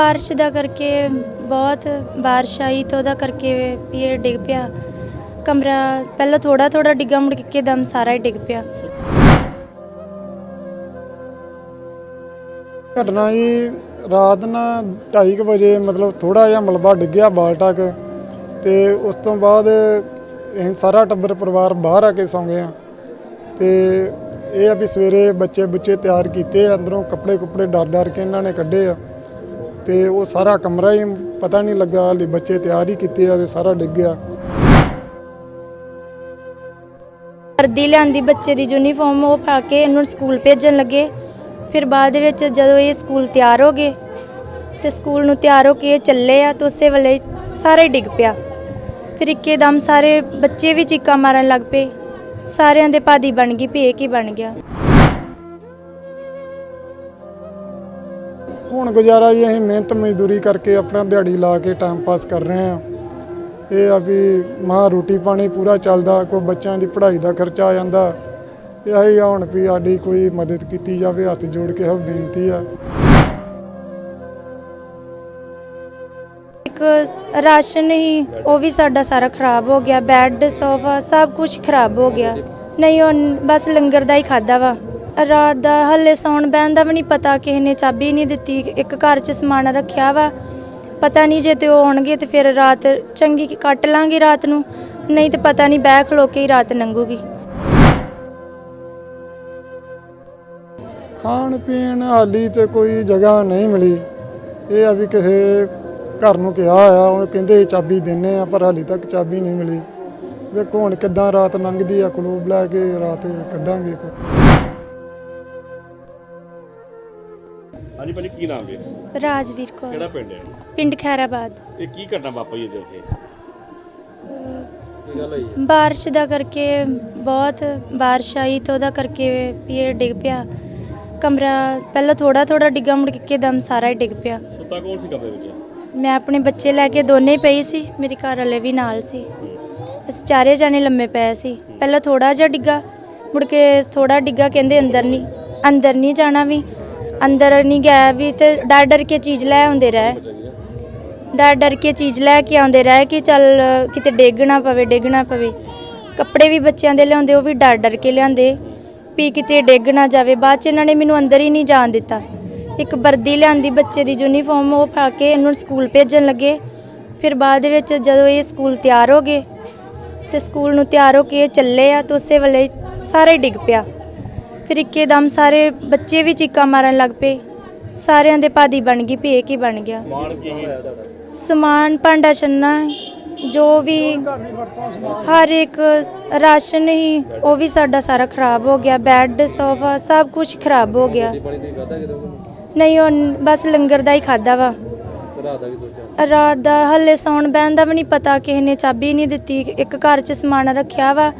ਬਾਰਿਸ਼ ਦਾ ਕਰਕੇ ਬਹੁਤ ਬਾਰਿਸ਼ ਆਈ ਤਾਂ ਉਹਦਾ ਕਰਕੇ ਵੀ ਇਹ ਡਿੱਗ ਪਿਆ। ਕਮਰਾ ਪਹਿਲਾਂ ਥੋੜਾ ਥੋੜਾ ਡਿੱਗਾ ਮੁੜ ਕੇ ਦਮ ਸਾਰਾ ਹੀ ਡਿੱਗ ਪਿਆ। ਘਟਨਾ ਜੀ ਰਾਤ ਨਾ 2:30 ਵਜੇ ਮਤਲਬ ਥੋੜਾ ਜਿਹਾ ਮਲਬਾ ਡਿੱਗਿਆ ਬਾਲਟਾ ਕੁ ਤੇ ਉਸ ਤੋਂ ਬਾਅਦ ਇਹ ਸਾਰਾ ਟੱਬਰ ਪਰਿਵਾਰ ਬਾਹਰ ਆ ਕੇ ਸੌਂ ਗਏ ਆ। ਤੇ ਇਹ ਆ ਵੀ ਸਵੇਰੇ ਬੱਚੇ ਬੁੱਚੇ ਤਿਆਰ ਕੀਤੇ ਆ, ਅੰਦਰੋਂ ਕੱਪੜੇ ਕੁੱਪੜੇ ਡਰ ਡਰ ਕੇ ਇਹਨਾਂ ਨੇ ਕੱਢੇ ਆ। ਤੇ ਉਹ ਸਾਰਾ ਕਮਰਾ ਹੀ ਪਤਾ ਨਹੀਂ ਲੱਗਾ, ਹਲੇ ਬੱਚੇ ਤਿਆਰ ਹੀ ਕੀਤੇ ਆ ਤੇ ਸਾਰਾ ਡਿੱਗ ਗਿਆ। ਵਰਦੀ ਲਿਆਂਦੀ ਬੱਚੇ ਦੀ ਯੂਨੀਫਾਰਮ ਉਹ ਪਾ ਕੇ ਇਹਨੂੰ ਸਕੂਲ ਭੇਜਣ ਲੱਗੇ। ਫਿਰ ਬਾਅਦ ਦੇ ਵਿੱਚ ਜਦੋਂ ਇਹ ਸਕੂਲ ਤਿਆਰ ਹੋ ਗਏ, ਤੇ ਸਕੂਲ ਨੂੰ ਤਿਆਰ ਹੋ ਕੇ ਇਹ ਚੱਲੇ ਆ ਤਾਂ ਉਸੇ ਵੇਲੇ ਸਾਰੇ ਡਿੱਗ ਪਿਆ। ਫਿਰ ਇੱਕੇਦਮ ਸਾਰੇ ਬੱਚੇ ਵੀ ਚੀਕਾਂ ਮਾਰਨ ਲੱਗ ਪਏ। ਸਾਰਿਆਂ ਦੇ ਭਾਦੀ ਬਣ ਗਈ ਵੀ ਇਹ ਕੀ ਬਣ ਗਿਆ। ਹੁਣ ਗੁਜ਼ਾਰਾ ਜੀ, ਅਸੀਂ ਮਿਹਨਤ ਮਜ਼ਦੂਰੀ ਕਰਕੇ ਆਪਣਾ ਦਿਹਾੜੀ ਲਾ ਕੇ ਟਾਈਮ ਪਾਸ ਕਰ ਰਹੇ ਆ ਇਹ ਆ ਵੀ ਮਾਂ ਰੋਟੀ ਪਾਣੀ ਪੂਰਾ ਚੱਲਦਾ, ਕੋਈ ਬੱਚਿਆਂ ਦੀ ਪੜ੍ਹਾਈ ਦਾ ਖਰਚਾ ਆ ਜਾਂਦਾ। ਇਹ ਆਹੀ ਹੁਣ ਵੀ ਸਾਡੀ ਕੋਈ ਮਦਦ ਕੀਤੀ ਜਾਵੇ, ਹੱਥ ਜੋੜ ਕੇ ਇਹ ਬੇਨਤੀ ਆ। ਇੱਕ ਰਾਸ਼ਨ ਹੀ, ਉਹ ਵੀ ਸਾਡਾ ਸਾਰਾ ਖਰਾਬ ਹੋ ਗਿਆ, ਬੈੱਡ, ਸੋਫਾ ਸਭ ਕੁਝ ਖਰਾਬ ਹੋ ਗਿਆ। ਨਹੀਂ, ਹੁਣ ਬਸ ਲੰਗਰ ਦਾ ਹੀ ਖਾਦਾ ਵਾ। ਰਾਤ ਦਾ ਹੱਲੇ ਸੌਣ ਬਹਿਣ ਦਾ ਵੀ ਨਹੀਂ ਪਤਾ, ਕਿਸੇ ਨੇ ਚਾਬੀ ਨਹੀਂ ਦਿੱਤੀ, ਇੱਕ ਘਰ 'ਚ ਸਮਾਨ ਰੱਖਿਆ ਵਾ। ਪਤਾ ਨਹੀਂ ਜੇ ਤੇ ਉਹ ਆਉਣਗੇ ਤੇ ਫਿਰ ਰਾਤ ਚੰਗੀ ਕੱਟ ਲਾਂਗੇ ਰਾਤ ਨੂੰ, ਨਹੀਂ ਤੇ ਪਤਾ ਨਹੀਂ ਬਹਿ ਖਲੋ ਕੇ ਹੀ ਰਾਤ ਲੰਘੂਗੀ। ਖਾਣ ਪੀਣ ਹਾਲੀ ਤੇ ਕੋਈ ਜਗ੍ਹਾ ਨਹੀਂ ਮਿਲੀ। ਇਹ ਆ ਵੀ ਕਿਸੇ ਘਰ ਨੂੰ ਕਿਹਾ ਆ, ਉਹ ਕਹਿੰਦੇ ਚਾਬੀ ਦਿੰਨੇ ਆ, ਪਰ ਹਾਲੀ ਤੱਕ ਚਾਬੀ ਨਹੀਂ ਮਿਲੀ। ਵੇਖੋ ਹੁਣ ਕਿੱਦਾਂ ਰਾਤ ਲੰਘਦੀ ਆ ਕਲੂਬ ਲੈ ਕੇ ਰਾਤ ਕੱਢਾਂਗੇ ਕੋਈ। ਹਾਂਜੀ ਭਾਜੀ ਕੀ ਨਾਮ ਹੈ ਰਾਜਵੀਰ ਕੌਰ। ਕਿਹੜਾ ਪਿੰਡ ਹੈ? ਪਿੰਡ ਖੈਰਾਬਾਦ। ਇਹ ਕੀ ਘਟਨਾ ਵਾਪਰੀ ਇਹਦੇ ਉੱਤੇ ਬਾਰਿਸ਼ ਦਾ ਕਰਕੇ ਬਹੁਤ ਬਾਰਿਸ਼ ਆਈ ਤਾਂ ਉਹਦਾ ਕਰਕੇ ਵੀ ਇਹ ਡਿੱਗ ਪਿਆ। ਕਮਰਾ ਪਹਿਲਾਂ ਥੋੜਾ ਥੋੜਾ ਡਿੱਗਾ ਮੁੜ ਕੇ ਇੱਕਦਮ ਸਾਰਾ ਹੀ ਡਿੱਗ ਪਿਆ। ਸੁੱਤਾ ਕੌਣ ਸੀ ਕਮਰੇ ਵਿੱਚ? ਮੈਂ ਆਪਣੇ ਬੱਚੇ ਲੈ ਕੇ ਦੋਨੇ ਹੀ ਪਈ ਸੀ ਮੇਰੇ ਘਰ ਵਾਲੇ ਵੀ ਨਾਲ ਸੀ। ਅਸੀਂ ਚਾਰੇ ਜਾਣੇ ਲੰਮੇ ਪਏ ਸੀ। ਪਹਿਲਾਂ ਥੋੜਾ ਜਿਹਾ ਡਿੱਗਾ ਮੁੜ ਕੇ ਥੋੜਾ ਡਿੱਗਾ ਕਹਿੰਦੇ ਅੰਦਰ ਨਹੀਂ ਅੰਦਰ ਨਹੀਂ ਜਾਣਾ ਵੀ। ਅੰਦਰ ਨਹੀਂ ਗਿਆ ਵੀ ਤੇ ਡਰ ਡਰ ਕੇ ਚੀਜ਼ ਲੈ ਆਉਂਦੇ ਰਹੇ। ਡਰ ਡਰ ਕੇ ਚੀਜ਼ ਲੈ ਕੇ ਆਉਂਦੇ ਰਹੇ ਕਿ ਚੱਲ ਕਿਤੇ ਡਿੱਗ ਨਾ ਪਵੇ, ਡਿੱਗ ਨਾ ਪਵੇ। ਕੱਪੜੇ ਵੀ ਬੱਚਿਆਂ ਦੇ ਲਿਆਉਂਦੇ, ਉਹ ਵੀ ਡਰ ਡਰ ਕੇ ਲਿਆਂਦੇ ਵੀ ਕਿਤੇ ਡਿੱਗ ਨਾ ਜਾਵੇ। ਬਾਅਦ ਚ ਇਹਨਾਂ ਨੇ ਮੈਨੂੰ ਅੰਦਰ ਹੀ ਨਹੀਂ ਜਾਣ ਦਿੱਤਾ। ਇੱਕ ਵਰਦੀ ਲਿਆਂਦੀ ਬੱਚੇ ਦੀ ਯੂਨੀਫਾਰਮ, ਉਹ ਪਾ ਕੇ ਇਹਨੂੰ ਸਕੂਲ ਭੇਜਣ ਲੱਗੇ। ਫਿਰ ਬਾਅਦ ਦੇ ਵਿੱਚ ਜਦੋਂ ਇਹ ਸਕੂਲ ਤਿਆਰ ਹੋ ਗਏ, ਤੇ ਸਕੂਲ ਨੂੰ ਤਿਆਰ ਹੋ ਕੇ ਇਹ ਚੱਲੇ ਆ, ਤਾਂ ਉਸੇ ਵੇਲੇ ਸਾਰੇ ਹੀ ਡਿੱਗ ਪਿਆ। ਫਿਰ ਇੱਕੇਦਮ ਸਾਰੇ ਬੱਚੇ ਵੀ ਚੀਕਾਂ ਮਾਰਨ ਲੱਗ ਪਏ। ਸਾਰਿਆਂ ਦੇ ਭਾਦੀ ਬਣ ਗਈ ਵੀ ਇਹ ਕੀ ਬਣ ਗਿਆ। ਸਮਾਨ ਕੀ ਸਮਾਨ ਭਾਂਡਾ ਛੰਨਾ ਜੋ ਵੀ ਹਰ ਇੱਕ ਰਾਸ਼ਨ ਹੀ ਉਹ ਵੀ ਸਾਡਾ ਸਾਰਾ ਖਰਾਬ ਹੋ ਗਿਆ। ਬੈੱਡ ਸੋਫਾ ਸਭ ਕੁਝ ਖਰਾਬ ਹੋ ਗਿਆ। ਨਹੀਂ ਹੁਣ ਬਸ ਲੰਗਰ ਦਾ ਹੀ ਖਾਦਾ ਵਾ। ਰਾਤ ਦਾ ਹੱਲੇ ਸੌਣ ਬਹਿਣ ਦਾ ਵੀ ਨਹੀਂ ਪਤਾ ਕਿਸੇ ਨੇ ਚਾਬੀ ਨਹੀਂ ਦਿੱਤੀ ਇੱਕ ਘਰ 'ਚ ਸਮਾਨ ਰੱਖਿਆ ਵਾ।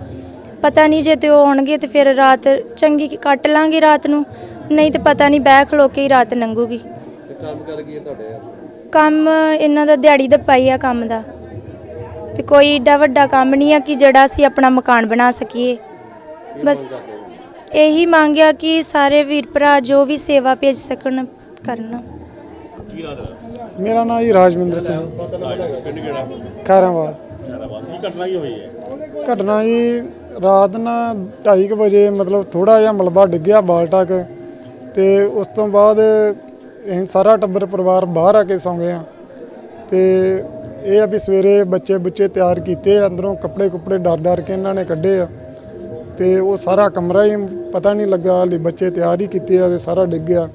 ਪਤਾ ਨਹੀਂ ਜੇ ਤੇ ਉਹ ਆਉਣਗੇ ਤੇ ਫਿਰ ਰਾਤ ਚੰਗੀ ਕੱਟ ਲਾਂਗੇ ਰਾਤ ਨੂੰ ਨਹੀਂ ਤੇ ਪਤਾ ਨਹੀਂ ਬਹਿ ਖਲੋ ਕੇ ਹੀ ਰਾਤ ਲੰਘੂਗੀ। ਕੰਮ ਇਹਨਾਂ ਦਾ ਦਿਹਾੜੀ ਦਾ ਪਾਈ ਆ ਕੰਮ ਦਾ। ਵੀ ਕੋਈ ਏਡਾ ਵੱਡਾ ਕੰਮ ਨਹੀਂ ਆ ਕਿ ਜਿਹੜਾ ਅਸੀਂ ਆਪਣਾ ਮਕਾਨ ਬਣਾ ਸਕੀਏ। ਬਸ ਇਹੀ ਮੰਗਿਆ ਕਿ ਸਾਰੇ ਵੀਰ ਭਰਾ ਜੋ ਵੀ ਸੇਵਾ ਭੇਜ ਸਕਣ ਕਰਨ। ਕੀ ਨਾਮ ਹੈ ਮੇਰਾ ਨਾਮ ਜੀ ਰਾਜਵਿੰਦਰ ਸਿੰਘ। ਪਿੰਡ ਕਿਹੜਾ ਖੈਰਾਬਾਦ ਘਟਨਾ ਕੀ ਹੋਈ ਹੈ? ਘਟਨਾ ਜੀ ਰਾਤ ਨਾ 2:30 ਵਜੇ ਮਤਲਬ ਥੋੜਾ ਜਿਹਾ ਮਲਬਾ ਡਿੱਗਿਆ ਬਾਲਟਾ ਕੁ ਤੇ ਉਸ ਤੋਂ ਬਾਅਦ ਅਸੀਂ ਸਾਰਾ ਟੱਬਰ ਪਰਿਵਾਰ ਬਾਹਰ ਆ ਕੇ ਸੌਂ ਗਏ ਆ। ਤੇ ਇਹ ਆ ਵੀ ਸਵੇਰੇ ਬੱਚੇ ਬੁੱਚੇ ਤਿਆਰ ਕੀਤੇ ਆ, ਅੰਦਰੋਂ ਕੱਪੜੇ ਕੁੱਪੜੇ ਡਰ ਡਰ ਕੇ ਇਹਨਾਂ ਨੇ ਕੱਢੇ ਆ। ਤੇ ਉਹ ਸਾਰਾ ਕਮਰਾ ਹੀ ਪਤਾ ਨਹੀਂ ਲੱਗਾ ਹਲੇ ਬੱਚੇ ਤਿਆਰ ਹੀ ਕੀਤੇ ਆ ਤੇ ਸਾਰਾ ਡਿੱਗ ਗਿਆ।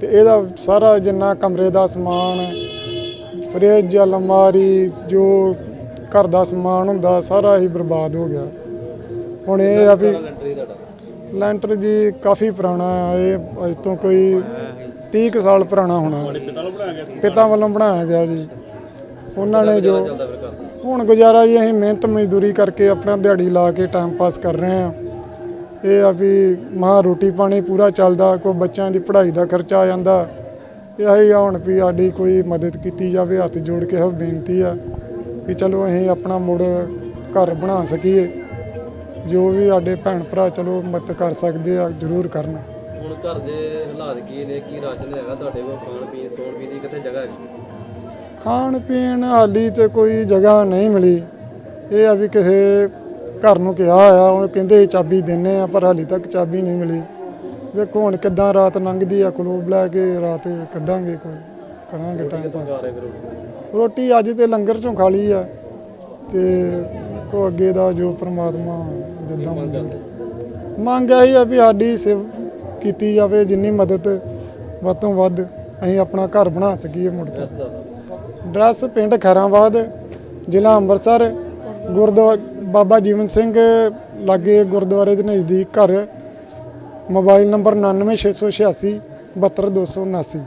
ਤੇ ਇਹਦਾ ਸਾਰਾ ਜਿੰਨਾ ਕਮਰੇ ਦਾ ਸਮਾਨ ਫਰਿੱਜ ਅਲਮਾਰੀ ਜੋ ਘਰ ਦਾ ਸਮਾਨ ਹੁੰਦਾ ਸਾਰਾ ਹੀ ਬਰਬਾਦ ਹੋ ਗਿਆ। ਹੁਣ ਇਹ ਆ ਵੀ ਲੈਂਟਰ ਜੀ ਕਾਫੀ ਪੁਰਾਣਾ ਆ ਇਹ ਅੱਜ ਤੋਂ ਕੋਈ 30 ਕੁ ਸਾਲ ਪੁਰਾਣਾ ਹੋਣਾ। ਪਿਤਾ ਨੂੰ ਬਣਾਇਆ ਗਿਆ ਸੀ? ਪਿਤਾ ਵੱਲੋਂ ਬਣਾਇਆ ਗਿਆ ਜੀ। ਉਹਨਾਂ ਨੇ ਜੋ ਹੁਣ ਗੁਜ਼ਾਰਾ ਜੀ ਅਸੀਂ ਮਿਹਨਤ ਮਜ਼ਦੂਰੀ ਕਰਕੇ ਆਪਣਾ ਦਿਹਾੜੀ ਲਾ ਕੇ ਟਾਈਮ ਪਾਸ ਕਰ ਰਹੇ ਆ ਇਹ ਆ ਵੀ ਮਾਂ ਰੋਟੀ ਪਾਣੀ ਪੂਰਾ ਚੱਲਦਾ ਕੋਈ ਬੱਚਿਆਂ ਦੀ ਪੜ੍ਹਾਈ ਦਾ ਖਰਚਾ ਆ ਜਾਂਦਾ। ਇਹ ਆਹੀ ਆ ਹੁਣ ਵੀ ਸਾਡੀ ਕੋਈ ਮਦਦ ਕੀਤੀ ਜਾਵੇ ਹੱਥ ਜੋੜ ਕੇ ਇਹ ਬੇਨਤੀ ਆ ਵੀ ਚਲੋ ਅਸੀਂ ਆਪਣਾ ਮੁੜ ਘਰ ਬਣਾ ਸਕੀਏ। ਜੋ ਵੀ ਸਾਡੇ ਭੈਣ ਭਰਾ ਚਲੋ ਮਦਦ ਕਰ ਸਕਦੇ ਆ ਜ਼ਰੂਰ ਕਰਨ। ਘਰ ਦੇ ਹਾਲਾਤ ਕੀ ਨੇ? ਕੀ ਰਾਸ਼ਨ ਹੈਗਾ ਤੁਹਾਡੇ ਕੋਲ? ਖਾਣ ਪੀਣ ਸੌਣ ਪੀਣ ਦੀ ਕਿੱਥੇ ਜਗ੍ਹਾ ਹੈਗੀ? ਖਾਣ ਪੀਣ ਹਾਲੀ ਤੇ ਕੋਈ ਜਗ੍ਹਾ ਨਹੀਂ ਮਿਲੀ। ਇਹ ਆ ਵੀ ਕਿਸੇ ਘਰ ਨੂੰ ਕਿਹਾ ਹੋਇਆ ਉਹ ਕਹਿੰਦੇ ਸੀ ਚਾਬੀ ਦਿੰਨੇ ਆ ਪਰ ਹਾਲੀ ਤੱਕ ਚਾਬੀ ਨਹੀਂ ਮਿਲੀ। ਵੇਖੋ ਹੁਣ ਕਿੱਦਾਂ ਰਾਤ ਲੰਘਦੀ ਆ ਕਲੂਬ ਲੈ ਕੇ ਰਾਤ ਕੱਢਾਂਗੇ ਕੋਈ ਕਰਾਂਗੇ ਟਾਈਮ ਪਾਸ ਘਰ ਹੈ ਫਿਰ ਰੋਟੀ ਅੱਜ ਤੇ ਲੰਗਰ ਚੋਂ ਖਾ ਲਈ ਆ ਤੇ ਕੋ ਅੱਗੇ ਦਾ ਜੋ ਪ੍ਰਮਾਤਮਾ ਜਿੱਦਾਂ ਮੰਗ ਆਈ ਆ ਵੀ ਸਾਡੀ ਸੇਵ ਕੀਤੀ ਜਾਵੇ, ਜਿੰਨੀ ਮਦਦ ਵੱਧ ਤੋਂ ਵੱਧ ਅਸੀਂ ਆਪਣਾ ਘਰ ਬਣਾ ਸਕੀਏ ਮੁੜ ਤੋਂ ਡਰੈਸ ਪਿੰਡ ਖੈਰਾਬਾਦ ਜ਼ਿਲ੍ਹਾ ਅੰਮ੍ਰਿਤਸਰ ਗੁਰਦੁਆਰਾ ਬਾਬਾ ਜੀਵਨ ਸਿੰਘ ਲਾਗੇ ਗੁਰਦੁਆਰੇ ਦੇ ਨਜ਼ਦੀਕ ਘਰ। Mobile number 99686 72279